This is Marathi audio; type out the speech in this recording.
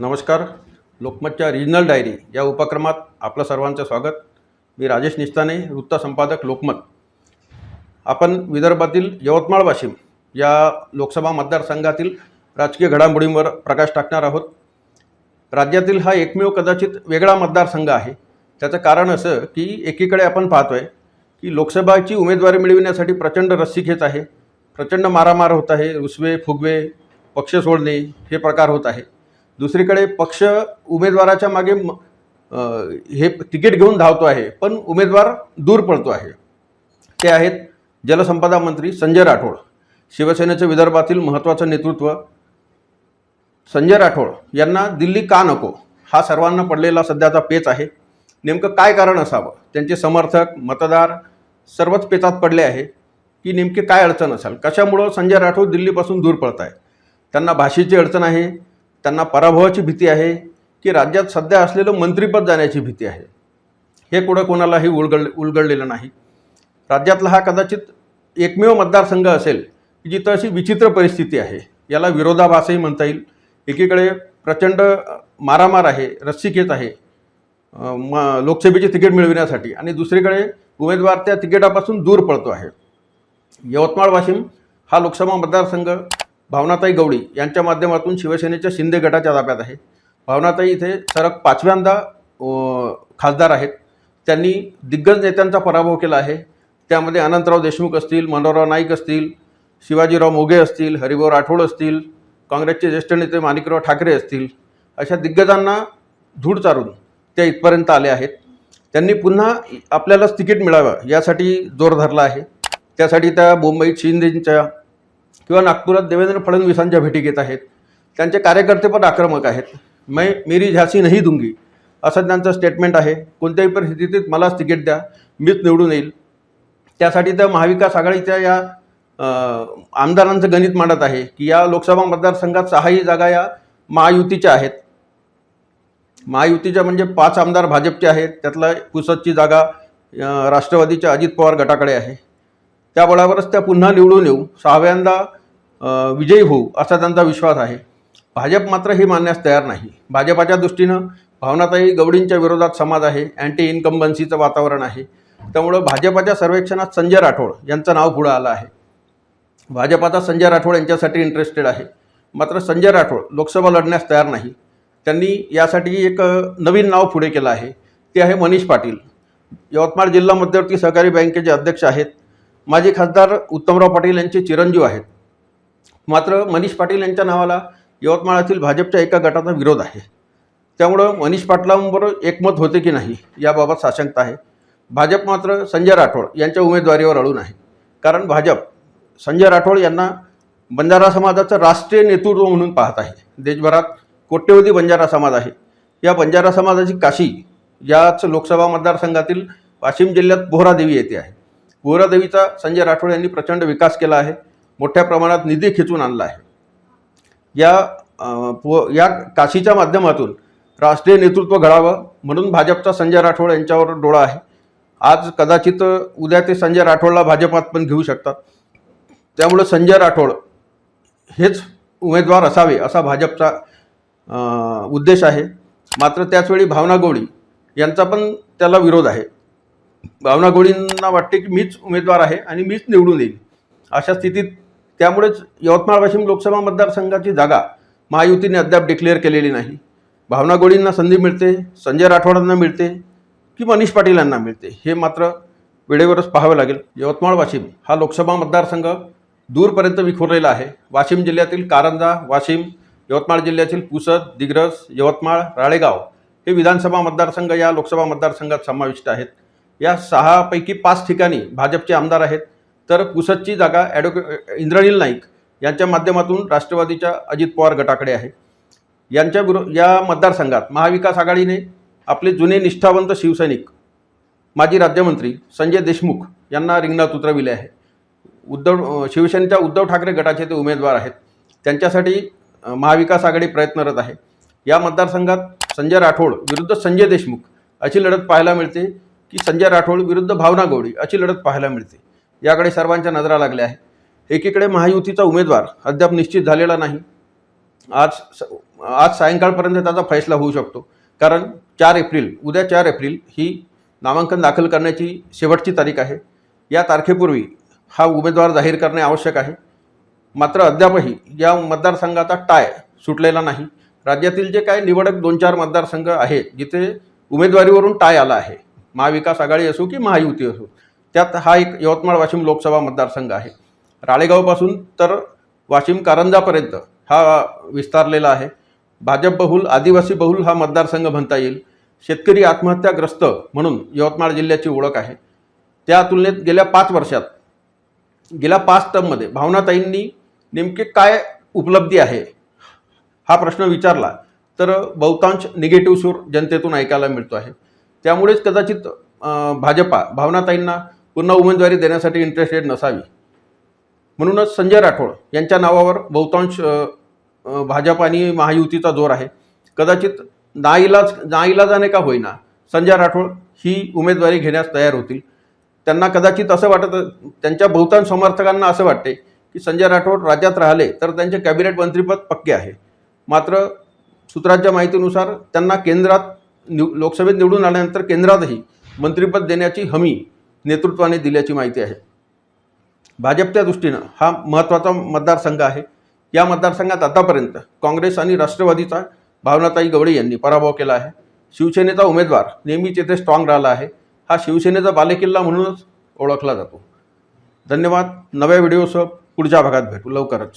नमस्कार. लोकमतच्या रिजनल डायरी या उपक्रमात आपलं सर्वांचं स्वागत. मी राजेश निस्ताने वृत्त संपादक लोकमत. आपण विदर्भातील यवतमाळ वाशिम या लोकसभा मतदारसंघातील राजकीय घडामोडींवर प्रकाश टाकणार आहोत. राज्यातील हा एकमेव कदाचित वेगळा मतदारसंघ आहे. त्याचं कारण असं की एकीकडे आपण पाहतोय की लोकसभाची उमेदवारी मिळविण्यासाठी प्रचंड रस्सी घेत आहे. प्रचंड मारामार होत आहे. रुसवे फुगवे पक्ष सोडणे हे प्रकार होत आहे. दुसरीकडे पक्ष उमेदवाराच्या मागे म- हे तिकीट घेऊन धावतो आहे पण उमेदवार दूर पडतो आहे. ते आहेत जलसंपदा मंत्री संजय राठोड. शिवसेनेचं विदर्भातील महत्त्वाचं नेतृत्व संजय राठोड. यांना दिल्ली का नको? हा सर्वांना पडलेला सध्याचा पेच आहे. नेमकं काय कारण असावं? त्यांचे समर्थक मतदार सर्वच पेचात पडले आहे. की नेमकी काय अडचण असाल? कशामुळं संजय राठोड दिल्लीपासून दूर पडत आहे त्यांना भाषेची अडचण आहे. त्यांना पराभवाची भीती आहे की राज्यात सध्या असलेलं मंत्रिपद जाण्याची भीती आहे. हे कुठं कोणालाही उलगड उलगडलेलं नाही. राज्यातला हा कदाचित एकमेव मतदारसंघ असेल की जिथं अशी विचित्र परिस्थिती आहे. याला विरोधाभासही म्हणता येईल. एकीकडे प्रचंड मारामार आहे रस्सीखेच आहे म लोकसभेचे तिकीट मिळविण्यासाठी आणि दुसरीकडे उमेदवार त्या तिकिटापासून दूर पडतो आहे. यवतमाळ वाशिम हा लोकसभा मतदारसंघ भावनाताई गवळी यांच्या माध्यमातून शिवसेनेच्या शिंदे गटाच्या ताब्यात आहे. भावनाताई इथे सरक पाचव्यांदा खासदार आहेत. त्यांनी दिग्गज नेत्यांचा पराभव केला आहे. त्यामध्ये अनंतराव देशमुख असतील मनोहरराव नाईक असतील शिवाजीराव मोघे असतील हरिभाऊ राठोड असतील काँग्रेसचे ज्येष्ठ नेते माणिकराव ठाकरे असतील अशा दिग्गजांना धूळ चारून ते इथपर्यंत आले आहेत. त्यांनी पुन्हा आपल्यालाच तिकीट मिळावं यासाठी जोर धरला आहे. त्यासाठी त्या मुंबईत शिंदेच्या किंवा नागपुरात देवेंद्र फडणवीसांच्या भेटी घेत आहेत. त्यांचे कार्यकर्ते पण आक्रमक आहेत. मै मेरी झासी नाही दुंगी असं त्यांचं स्टेटमेंट आहे. कोणत्याही परिस्थितीत मलाच तिकीट द्या. मीच निवडून येईल. त्यासाठी त्या महाविकास आघाडीच्या या आमदारांचं गणित मांडत आहे की या लोकसभा मतदारसंघात सहाही जागा या महायुतीच्या आहेत. महायुतीच्या म्हणजे पाच आमदार भाजपचे आहेत. त्यातला पुसदची जागा राष्ट्रवादीच्या अजित पवार गटाकडे आहे. त्या बळावरच त्या पुन्हा निवडून येऊ. सहाव्यांदा विजयी होऊ असा त्यांचा विश्वास आहे. भाजप मात्र हे मानण्यास तयार नाही. भाजपाच्या दृष्टीनं भावनाताई गवडींच्या विरोधात समाज आहे अँटी इन्कम्बन्सीचं वातावरण आहे. त्यामुळं भाजपाच्या सर्वेक्षणात संजय राठोड यांचं नाव पुढं आलं आहे. भाजपाचा संजय राठोड यांच्यासाठी इंटरेस्टेड आहे. मात्र संजय राठोड लोकसभा लढण्यास तयार नाही. त्यांनी यासाठी एक नवीन नाव पुढे केलं आहे. ते आहे मनीष पाटील. यवतमाळ जिल्हा मध्यवर्ती सहकारी बँकेचे अध्यक्ष आहेत. माजी खासदार उत्तमराव पाटील यांचे चिरंजीव आहेत. मात्र मनीष पाटील यांच्या नावाला यवतमाळातील भाजपच्या एका गटाचा विरोध आहे. त्यामुळं मनीष पाटलांबरोबर एकमत होते की नाही याबाबत साशंकता आहे. भाजप मात्र संजय राठोड यांच्या उमेदवारीवर अडून आहे. कारण भाजप संजय राठोड यांना बंजारा समाजाचं राष्ट्रीय नेतृत्व म्हणून पाहत आहे. देशभरात कोट्यवधी बंजारा समाज आहे. या बंजारा समाजाची काशी याच लोकसभा मतदारसंघातील वाशिम जिल्ह्यात बोहरादेवी येथे आहे. बोहरादेवीचा संजय राठोड यांनी प्रचंड विकास केला आहे. मोठ्या प्रमाणात निधी खिचून आणला आहे. या पु पो या काशीच्या माध्यमातून राष्ट्रीय नेतृत्व घडावं म्हणून भाजपचा संजय राठोड यांच्यावर डोळा आहे. आज कदाचित उद्या ते संजय राठोडला भाजपात पण घेऊ शकतात. त्यामुळं संजय राठोड हेच उमेदवार असावे असा भाजपचा उद्देश आहे. मात्र त्याचवेळी भावना गोळी यांचा पण त्याला विरोध आहे. भावना गोळींना वाटते की मीच उमेदवार आहे आणि मीच निवडून येईल अशा स्थितीत त्यामुळेच यवतमाळ वाशिम लोकसभा मतदारसंघाची जागा महायुतीने अद्याप डिक्लेअर केलेली नाही. भावना गोळींना संधी मिळते संजय राठोडांना मिळते की मनीष पाटील यांना मिळते हे मात्र वेळेवरच पाहावं लागेल. यवतमाळ वाशिम हा लोकसभा मतदारसंघ दूरपर्यंत विखुरलेला आहे. वाशिम जिल्ह्यातील कारंजा वाशिम यवतमाळ जिल्ह्यातील पुसद दिग्रस यवतमाळ राळेगाव हे विधानसभा मतदारसंघ या लोकसभा मतदारसंघात समाविष्ट आहेत. या सहापैकी पाच ठिकाणी भाजपचे आमदार आहेत. तर पुसदची जागा ॲडव्होके इंद्रनील नाईक यांच्या माध्यमातून राष्ट्रवादीच्या अजित पवार गटाकडे आहे. यांच्या विरो या मतदारसंघात महाविकास आघाडीने आपले जुने निष्ठावंत शिवसैनिक माजी राज्यमंत्री संजय देशमुख यांना रिंगणात उतरविले आहे. उद्धव शिवसेनेच्या उद्धव ठाकरे गटाचे ते उमेदवार आहेत. त्यांच्यासाठी महाविकास आघाडी प्रयत्नरत आहे. या मतदारसंघात संजय राठोड विरुद्ध संजय देशमुख अशी लढत पाहायला मिळते की संजय राठोड विरुद्ध भावना गवळी अशी लढत पाहायला मिळते. याकडे सर्वांच्या नजरा लागल्या आहे एकीकडे महायुतीचा उमेदवार अद्याप निश्चित झालेला नाही. आज स- आज सायंकाळपर्यंत त्याचा फैसला होऊ शकतो. कारण चार एप्रिल उद्या चार एप्रिल ही नामांकन दाखल करण्याची शेवटची तारीख आहे. या तारखेपूर्वी हा उमेदवार जाहीर करणे आवश्यक आहे. मात्र अद्यापही या मतदारसंघाचा टाय सुटलेला नाही. राज्यातील जे काही निवडक दोन चार मतदारसंघ आहेत जिथे उमेदवारीवरून टाय आला आहे. महाविकास आघाडी असो की महायुती असो त्यात हा एक यवतमाळ वाशिम लोकसभा मतदारसंघ आहे. राळेगावपासून तर वाशिम कारंजापर्यंत हा विस्तारलेला आहे. भाजप बहुल आदिवासी बहुल हा मतदारसंघ म्हणता येईल. शेतकरी आत्महत्याग्रस्त म्हणून यवतमाळ जिल्ह्याची ओळख आहे. त्या तुलनेत गेल्या पाच वर्षात गेल्या पाच टर्ममध्ये भावनाताईंनी नेमके काय उपलब्धी आहे हा प्रश्न विचारला तर बहुतांश निगेटिव्ह सूर जनतेतून ऐकायला मिळतो आहे. त्यामुळेच कदाचित भाजपा भावनाताईंना पुन्हा उमेदवारी देण्यासाठी इंटरेस्टेड नसावी. म्हणूनच संजय राठोड यांच्या नावावर बहुतांश भाजप आणि महायुतीचा जोर आहे. कदाचित नाईलाज नाईलाजाने का होईना संजय राठोड ही उमेदवारी घेण्यास तयार होतील. त्यांना कदाचित असं वाटत त्यांच्या बहुतांश समर्थकांना असं वाटते की संजय राठोड राज्यात राहिले तर त्यांचे कॅबिनेट मंत्रीपद पक्के आहे. मात्र सूत्रांच्या माहितीनुसार त्यांना केंद्रात निव लोकसभेत निवडून आल्यानंतर केंद्रातही मंत्रिपद देण्याची हमी नेतृत्वाने दिल्याची माहिती आहे. भाजपच्या दृष्टीनं हा महत्त्वाचा मतदारसंघ आहे. या मतदारसंघात आतापर्यंत काँग्रेस आणि राष्ट्रवादीचा भावनाताई गवळी यांनी पराभव केला आहे. शिवसेनेचा उमेदवार नेहमीच येथे स्ट्रॉंग राहिला आहे. हा शिवसेनेचा बालेकिल्ला म्हणूनच ओळखला जातो. धन्यवाद. नव्या व्हिडिओसह पुढच्या भागात भेटू. लवकरच.